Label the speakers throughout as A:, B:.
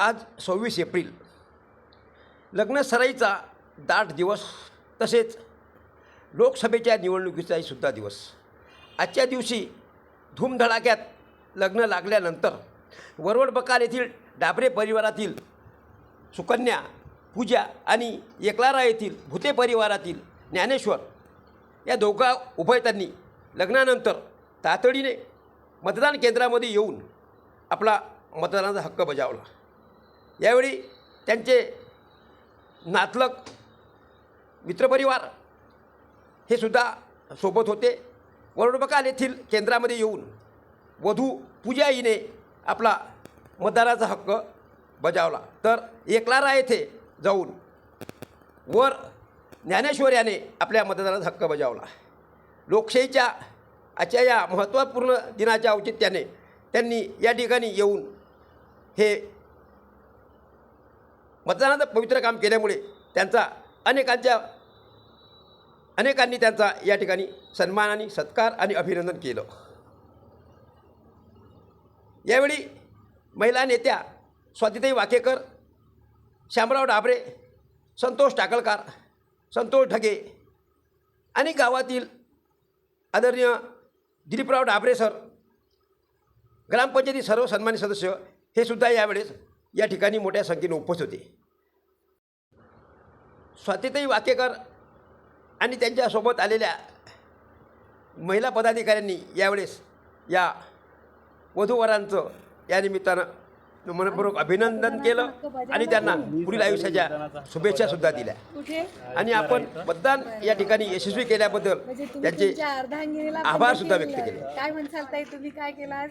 A: आज सव्वीस एप्रिल. लग्न सराईचा दाट दिवस तसेच लोकसभेच्या निवडणुकीचाही सुद्धा दिवस. आजच्या दिवशी धूमधडाक्यात लग्न लागल्यानंतर वरवड बकाल येथील डाबरे परिवारातील सुकन्या पूजा आणि एकलारा येथील भुते परिवारातील ज्ञानेश्वर या दोघा उभयतांनी लग्नानंतर तातडीने मतदान केंद्रामध्ये येऊन आपला मतदानाचा हक्क बजावला. यावेळी त्यांचे नातलग मित्रपरिवार हे सुद्धा सोबत होते. वरडबकाल येथील केंद्रामध्ये येऊन वधू पूजा हिने आपला मतदानाचा हक्क बजावला. तर एकलारा येथे जाऊन वर ज्ञानेश्वर याने आपल्या मतदानाचा हक्क बजावला. लोकशाहीच्या आजच्या या महत्त्वपूर्ण दिनाच्या औचित्याने त्यांनी या ठिकाणी येऊन हे मतदानाचं पवित्र काम केल्यामुळे त्यांचा अनेकांच्या अनेकांनी त्यांचा या ठिकाणी सन्मान आणि सत्कार आणि अभिनंदन केलं. यावेळी महिला नेत्या स्वातीताई वाकेकर श्यामराव डाबरे संतोष टाकळकार संतोष ढगे आणि गावातील आदरणीय दिलीपराव डाबरे सर ग्रामपंचायती सर्व सन्मानित सदस्य हे सुद्धा यावेळेस या ठिकाणी मोठ्या संख्येने उपस्थित होते स्वातीताई वाकेकर आणि त्यांच्यासोबत आलेल्या महिला पदाधिकाऱ्यांनी यावेळेस या वधूवरांचं या निमित्तानं मनपूर्वक अभिनंदन केलं आणि त्यांना पुढील आयुष्याच्या शुभेच्छासुद्धा दिल्या आणि आपण मतदान या ठिकाणी यशस्वी केल्याबद्दल
B: म्हणजे
A: त्यांचे
B: तुमच्या अर्धांगिनीला
A: आभार
B: मदत
A: सुद्धा
B: केली.
A: व्यक्त केले.
B: काय म्हणसाल ताई तुम्ही काय केलात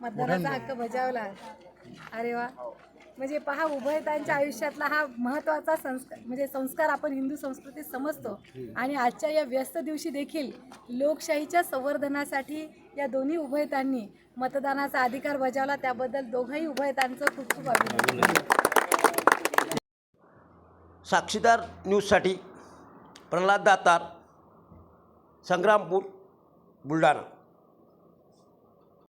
B: मतदानाचा हक्क बजावला अरे वा. म्हणजे पहा उभयतांच्या आयुष्यातला हा महत्त्वाचा संस्कार म्हणजे संस्कार आपण हिंदू संस्कृतीत समजतो. आणि आजच्या या व्यस्त दिवशी देखील लोकशाहीच्या संवर्धनासाठी या दोन्ही उभयतांनी मतदानाचा अधिकार बजावला. त्याबद्दल दोघंही उभयतांचं खूप खूप अभिनंदन.
A: साक्षीदार न्यूजसाठी प्रल्हाद दातार संग्रामपूर बुलढाणा.